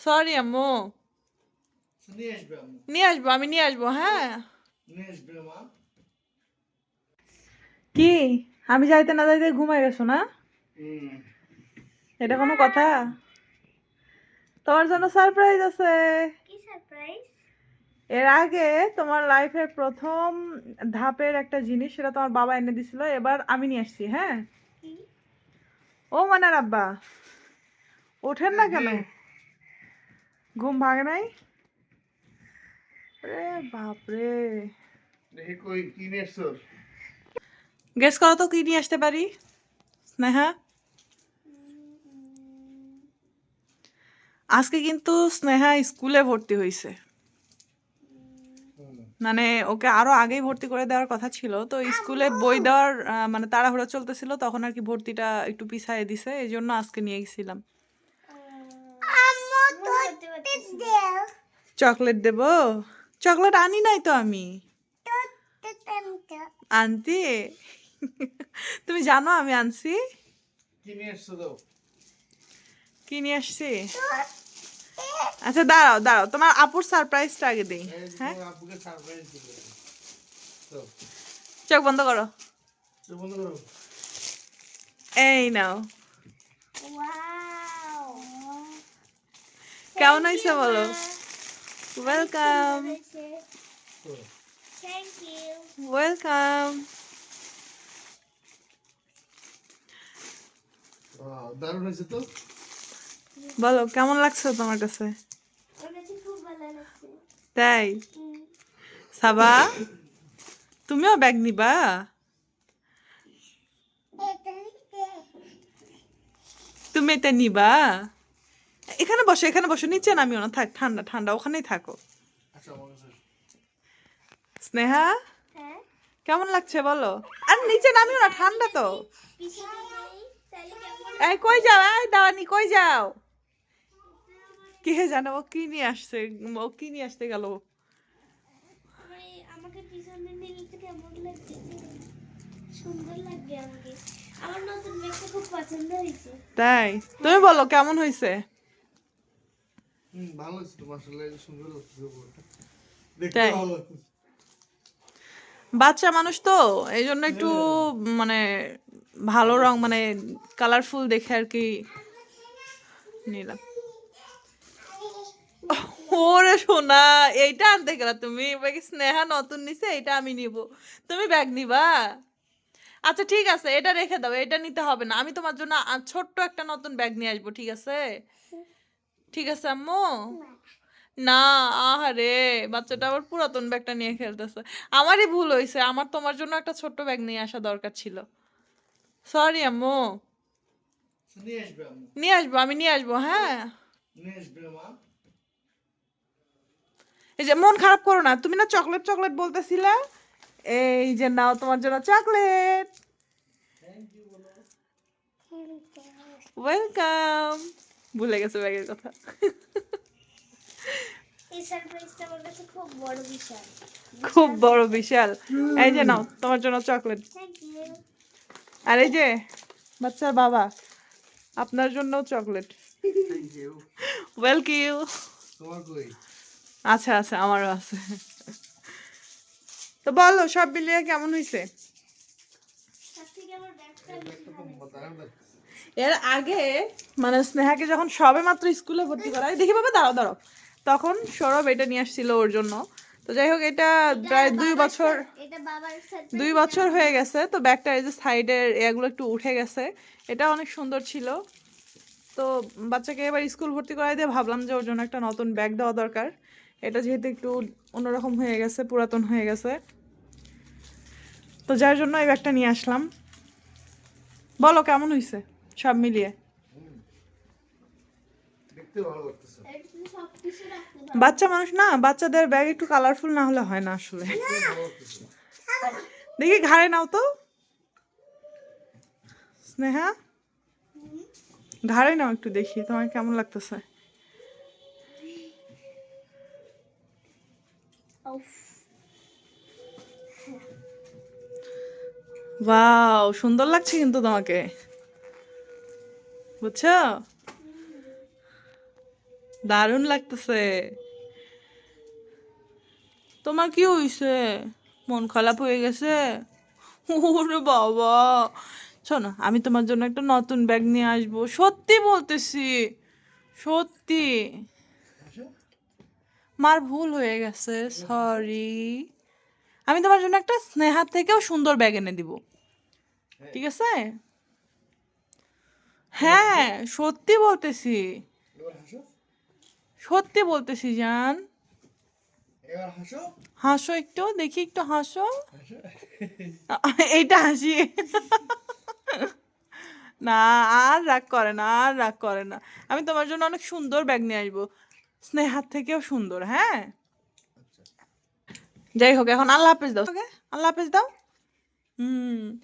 Sorry আম্মু। নিয়ে আসবে আমি নিয়ে আসব হ্যাঁ। কি? আমি যাইতে না যাইতে ঘুমাই গেছো না? এটা কোনো কথা? তোমার জন্য সারপ্রাইজ আছে। এর আগে তোমার লাইফের প্রথম ধাপের একটা জিনিস সেটা তোমার বাবা এনে দিছিল এবার আমি নিয়ে আসছি হ্যাঁ। ও মানার আব্বা ওঠেন না কেন? ঘুম ভাঙে নাই? রে বাপরে। গেস করো তো কি নিয়ে আসতে পারি? স্নেহা? আজকে কিন্তু স্নেহা স্কুলে ভর্তি হয়েছে মানে ওকে আরও আগেই ভর্তি করে দেওয়ার কথা ছিল তো স্কুলে বই দেওয়ার মানে তাড়াহুড়ো চলতেছিল তখন আর কি ভর্তিটা একটু পিছায় দিছে এই জন্য আজকে নিয়ে গেছিলাম। চকলেট দেব। চকলেট আনি নাই তো আমি। তো তো তো আনতি? তুমি জানো আমি আনছি? কি নিয়ে আসছি? আচ্ছা দাঁড়াও দাঁড়াও তোমার আপুর সারপ্রাইজটা আগে দিই এই হ্যাঁ? তোমার আব্বুকে সারপ্রাইজ দিবে তো। চোখ বন্ধ করো। চোখ বন্ধ করো। এই নাও। ওয়াও কেমন হয়েছে বলো ওয়েলকাম ওয়েলকাম দারুণ হয়েছে তো বলো কেমন লাগছে তোমার কাছে? তাই। সাবা? তুমিও ব্যাগ নিবা? তুমি এটা নিবা? এখানে বসো এখানে বসো। নিচে নামিও না থাক ঠান্ডা ঠান্ডা ওখানেই থাকো। আচ্ছা স্নেহা? হ্যাঁ? কেমন লাগছে বলো? আর নিচে নামিও না ঠান্ডা তো। এই কই যাও? এই দাওয়ানি কই যাও? কে জানো ও কি নিয়ে আসছে? ও কি নিয়ে আসতে গেল? আমাকে পিছনে নিলে তো কেমন লাগছে সুন্দর লাগবে আমাকে। আমার নতুন ব্যাগটা খুব পছন্দ হয়েছে। তাই? তুমি বলো কেমন হয়েছে? ভালো হয়েছে তো মাশাআল্লাহ সুন্দর লাগছে বইটা দেখতে ভালো লাগছে। বাচ্চা মানুষ তো এই জন্য একটু মানে ভালো রং মানে কালারফুল দেখে আর কি নিলাম। ওরে সোনা এইটা আনতে গেলা তুমি? স্নেহা নতুন নিছে এটা আমি নিব। তুমি ব্যাগ নিবা? আচ্ছা ঠিক আছে এটা রেখে দাও এটা নিতে হবে না। আমি তোমার জন্য ছোট্ট একটা নতুন ব্যাগ নিয়ে আসব ঠিক আছে? ঠিক আছে আম্মু? না। আহারে বাচ্চাটা আবার পুরাতন ব্যাগটা নিয়ে খেলতেছে। আমারই ভুল হয়েছে আমার তোমার জন্য একটা ছোট্ট ব্যাগ নিয়ে আসা দরকার ছিল। সরি আম্মু। নিয়ে আসবে নিয়ে আসব আমি নিয়ে আসব হ্যাঁ? এই যে মন খারাপ করো না তুমি না চকলেট চকলেট বলতেছিলে? এই যে নাও তোমার জন্য চকলেট। ওয়েলকাম ভুলে গেছে ব্যাগের কথা। খুব বড় বিশাল। এই যে নাও তোমার জন্য চকলেট আর এই যে বাচ্চার বাবা আপনার জন্য চকলেট ওয়েলকিউ আচ্ছা আচ্ছা আমারও আছে। তো বলো সব মিলিয়ে কেমন হয়েছে এর আগে মানে স্নেহাকে যখন সবে মাত্র স্কুলে ভর্তি করা দেখি বাবা দাঁড়াও দাঁড়াও। তখন সৌরভ এটা নিয়ে আসছিল ওর জন্য। তো যাই হোক এটা প্রায় দুই বছর দুই বছর হয়ে গেছে। তো ব্যাগটা এই যে সাইডের এগুলো একটু উঠে গেছে। এটা অনেক সুন্দর ছিল। তো বাচ্চাকে এবার স্কুল ভর্তি করাই দিয়ে ভাবলাম যে ওর জন্য একটা নতুন ব্যাগ দেওয়া দরকার। এটা যেহেতু একটু অন্যরকম হয়ে গেছে পুরাতন হয়ে গেছে। তো যার জন্য এই ব্যাগটা নিয়ে আসলাম। বলো কেমন হয়েছে সব মিলিয়ে। বাচ্চা মানুষ না বাচ্চাদের ব্যাগ একটু কালারফুল না হলে হয় না আসলে। দেখি ঘাড়ে নাও তো। স্নেহা? ঘাড়ে নাও একটু দেখি তোমার কেমন লাগতেছে? ওয়াও সুন্দর লাগছে কিন্তু তোমাকে। বুঝছ? দারুণ লাগতেছে। তোমার কি হইছে? মন খারাপ হয়ে গেছে? ওরে বাবা। শোনো আমি তোমার জন্য একটা নতুন ব্যাগ নিয়ে আসব। সত্যি বলতেছি সত্যি। মার ভুল হয়ে গেছে সরি আমি তোমার জন্য একটা স্নেহার থেকেও সুন্দর ব্যাগ এনে দিব। ঠিক আছে? হ্যাঁ সত্যি বলতেছি। সত্যি বলতেছি জান। হাসো। একটু দেখি একটু হাসো। হাসো। এইটা হাসি। না আর রাগ করে না আর রাগ করে না। আমি তোমার জন্য অনেক সুন্দর ব্যাগ নিয়ে আসব। স্নেহার থেকেও সুন্দর হ্যাঁ? যাই হোক এখন আল্লাহ হাফেজ দাও। আল্লাহ হাফেজ দাও। হুম।